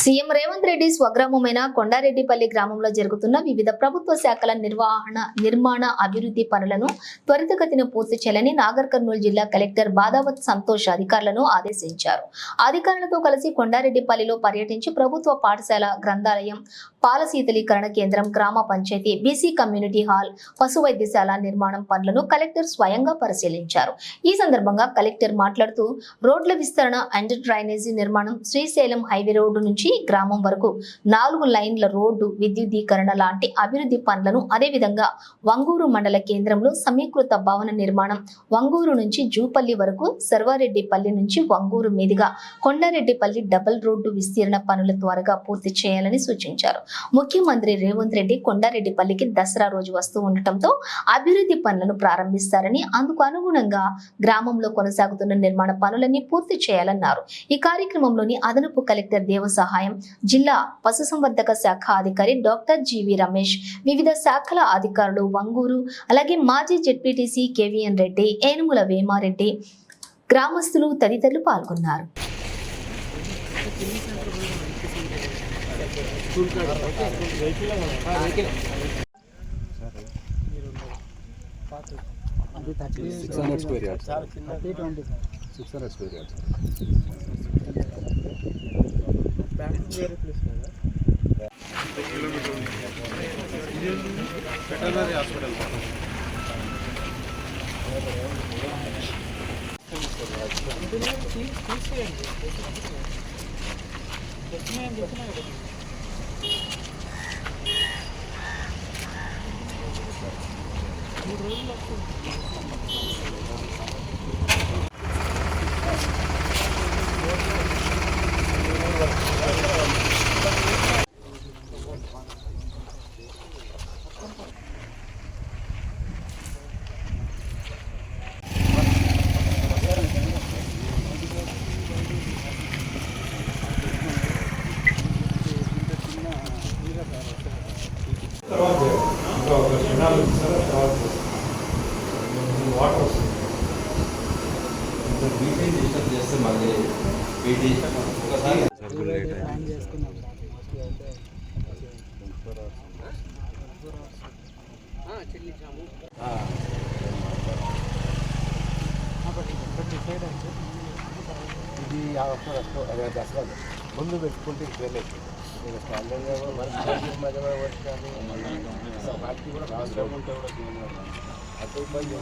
CM Revanth Reddy స్వగ్రామమైన కొండారెడ్డిపల్లి గ్రామంలో జరుగుతున్న వివిధ ప్రభుత్వ శాఖల నిర్వహణ నిర్మాణ అభివృద్ధి పనులను త్వరితగతిన పూర్తి చేయాలని నాగర్ కర్నూలు జిల్లా కలెక్టర్ బాదావత్ సంతోష్ అధికారులను ఆదేశించారు. అధికారులతో కలిసి కొండారెడ్డిపల్లిలో పర్యటించి ప్రభుత్వ పాఠశాల గ్రంథాలయం పాల శీతలీకరణ కేంద్రం గ్రామ పంచాయతీ బీసీ కమ్యూనిటీ హాల్ పశు వైద్యశాల నిర్మాణం పనులను కలెక్టర్ స్వయంగా పరిశీలించారు. ఈ సందర్భంగా కలెక్టర్ మాట్లాడుతూ రోడ్ల విస్తరణ అండ్ డ్రైనేజీ నిర్మాణం శ్రీశైలం హైవే రోడ్డు నుంచి గ్రామం వరకు నాలుగు లైన్ల రోడ్డు విద్యుదీకరణ లాంటి అభివృద్ధి పనులను అదేవిధంగా వంగూరు మండల కేంద్రంలో సమీకృత భవన నిర్మాణం వంగూరు నుంచి జూపల్లి వరకు సర్వారెడ్డిపల్లి నుంచి వంగూరు మీదుగా కొండారెడ్డిపల్లి డబుల్ రోడ్డు విస్తీర్ణ పనులు త్వరగా పూర్తి చేయాలని సూచించారు. ముఖ్యమంత్రి రేవంత్ రెడ్డి కొండారెడ్డిపల్లికి దసరా రోజు వస్తూ ఉండటంతో అభివృద్ధి పనులను ప్రారంభిస్తారని అందుకు అనుగుణంగా గ్రామంలో కొనసాగుతున్న నిర్మాణ పనులన్నీ పూర్తి చేయాలన్నారు. ఈ కార్యక్రమంలోని అదనపు కలెక్టర్ దేవ సహాయం జిల్లా పశుసంవర్ధక శాఖ అధికారి డాక్టర్ జీవి రమేష్ వివిధ శాఖల అధికారులు వంగూరు అలాగే మాజీ జెడ్పీటీసీ కేవీఎన్ రెడ్డి ఏనుముల వేమారెడ్డి గ్రామస్తులు తదితరులు పాల్గొన్నారు. అది thirty six hundred square yards thirty twenty sir six hundred square yards plan చేసుకున్నాం ఇది దసరా ముందు పెట్టుకుంటే వెళ్ళచ్చు నేను స్టాండర్డ్గా మరి మార్కెట్ మధ్య వర్క్ కానీ వాటికి కూడా అవసరం ఉంటే కూడా తీయను. అటు ఇబ్బంది